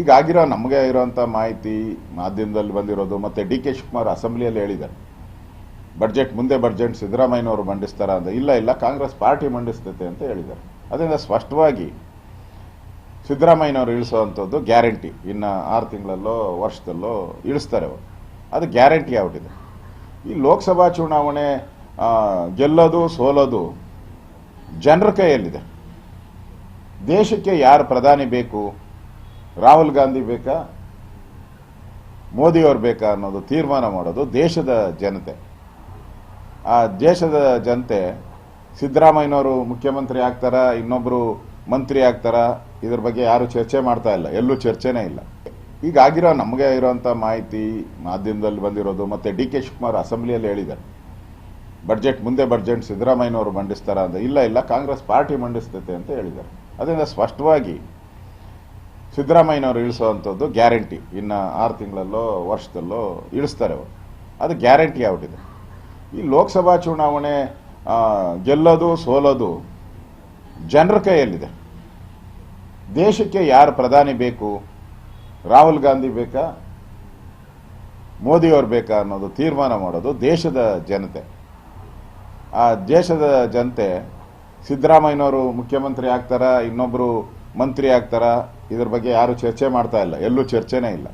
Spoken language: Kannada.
ಈಗ ಆಗಿರೋ ನಮಗೆ ಇರೋಂಥ ಮಾಹಿತಿ ಮಾಧ್ಯಮದಲ್ಲಿ ಬಂದಿರೋದು ಮತ್ತೆ ಡಿ ಕೆ ಶಿವಕುಮಾರ್ ಅಸೆಂಬ್ಲಿಯಲ್ಲಿ ಹೇಳಿದ್ದಾರೆ. ಬಡ್ಜೆಟ್ ಮುಂದೆ ಬಡ್ಜೆಟ್ ಸಿದ್ದರಾಮಯ್ಯನವರು ಮಂಡಿಸ್ತಾರ ಅಂತ. ಇಲ್ಲ ಇಲ್ಲ, ಕಾಂಗ್ರೆಸ್ ಪಾರ್ಟಿ ಮಂಡಿಸ್ತೈತೆ ಅಂತ ಹೇಳಿದ್ದಾರೆ. ಅದರಿಂದ ಸ್ಪಷ್ಟವಾಗಿ ಸಿದ್ದರಾಮಯ್ಯನವರು ಇಳಿಸುವಂಥದ್ದು ಗ್ಯಾರಂಟಿ. ಇನ್ನು ಆರು ತಿಂಗಳಲ್ಲೋ, ವರ್ಷದಲ್ಲೋ ಇಳಿಸ್ತಾರೆ ಅವರು. ಅದು ಗ್ಯಾರಂಟಿ ಆಗ್ಬಿಟ್ಟಿದೆ ಈ ಲೋಕಸಭಾ ಚುನಾವಣೆ ಗೆಲ್ಲೋದು, ಸೋಲೋದು ಜನರ ಕೈಯಲ್ಲಿದೆ. ದೇಶಕ್ಕೆ ಯಾರು ಪ್ರಧಾನಿ ಬೇಕು ರಾಹುಲ್ ಗಾಂಧಿ ಬೇಕಾ? ಮೋದಿಯವ್ರು ಬೇಕಾ ಅನ್ನೋದು ತೀರ್ಮಾನ ಮಾಡೋದು ದೇಶದ ಜನತೆ. ಆ ದೇಶದ ಜನತೆ ಸಿದ್ದರಾಮಯ್ಯನವರು ಮುಖ್ಯಮಂತ್ರಿ ಆಗ್ತಾರ? ಇನ್ನೊಬ್ಬರು ಮಂತ್ರಿ ಆಗ್ತಾರ? ಇದ್ರ ಬಗ್ಗೆ ಯಾರು ಚರ್ಚೆ ಮಾಡ್ತಾ ಇಲ್ಲ. ಎಲ್ಲೂ ಚರ್ಚೆನೇ ಇಲ್ಲ. ಈಗ ಆಗಿರೋ ನಮಗೆ ಇರೋಂಥ ಮಾಹಿತಿ ಮಾಧ್ಯಮದಲ್ಲಿ ಬಂದಿರೋದು ಮತ್ತೆ ಡಿ ಕೆ ಶಿವಕುಮಾರ್ ಅಸೆಂಬ್ಲಿಯಲ್ಲಿ ಹೇಳಿದ್ದಾರೆ. ಬಡ್ಜೆಟ್ ಮುಂದೆ ಬಡ್ಜೆಟ್ ಸಿದ್ದರಾಮಯ್ಯನವರು ಮಂಡಿಸ್ತಾರ ಅಂತ. ಇಲ್ಲ ಇಲ್ಲ, ಕಾಂಗ್ರೆಸ್ ಪಾರ್ಟಿ ಮಂಡಿಸ್ತೈತೆ ಅಂತ ಹೇಳಿದ್ದಾರೆ. ಅದರಿಂದ ಸ್ಪಷ್ಟವಾಗಿ ಸಿದ್ದರಾಮಯ್ಯನವರು ಇಳಿಸುವಂಥದ್ದು ಗ್ಯಾರಂಟಿ. ಇನ್ನು ಆರು ತಿಂಗಳಲ್ಲೋ, ವರ್ಷದಲ್ಲೋ ಇಳಿಸ್ತಾರೆ ಅವರು. ಅದು ಗ್ಯಾರಂಟಿ ಆಗ್ಬಿಟ್ಟಿದೆ ಈ ಲೋಕಸಭಾ ಚುನಾವಣೆ ಗೆಲ್ಲೋದು, ಸೋಲೋದು ಜನರ ಕೈಯಲ್ಲಿದೆ. ದೇಶಕ್ಕೆ ಯಾರು ಪ್ರಧಾನಿ ಬೇಕು, ರಾಹುಲ್ ಗಾಂಧಿ ಬೇಕಾ ಮೋದಿಯವ್ರು ಬೇಕಾ ಅನ್ನೋದು ತೀರ್ಮಾನ ಮಾಡೋದು ದೇಶದ ಜನತೆ. ಆ ದೇಶದ ಜನತೆ ಸಿದ್ದರಾಮಯ್ಯನವರು ಮುಖ್ಯಮಂತ್ರಿ ಆಗ್ತಾರಾ ಇನ್ನೊಬ್ಬರು ಮಂತ್ರಿ ಆಗ್ತಾರ ಇದ್ರ ಬಗ್ಗೆ ಯಾರು ಚರ್ಚೆ ಮಾಡ್ತಾ ಇಲ್ಲ. ಎಲ್ಲೂ ಚರ್ಚೆನೇ ಇಲ್ಲ.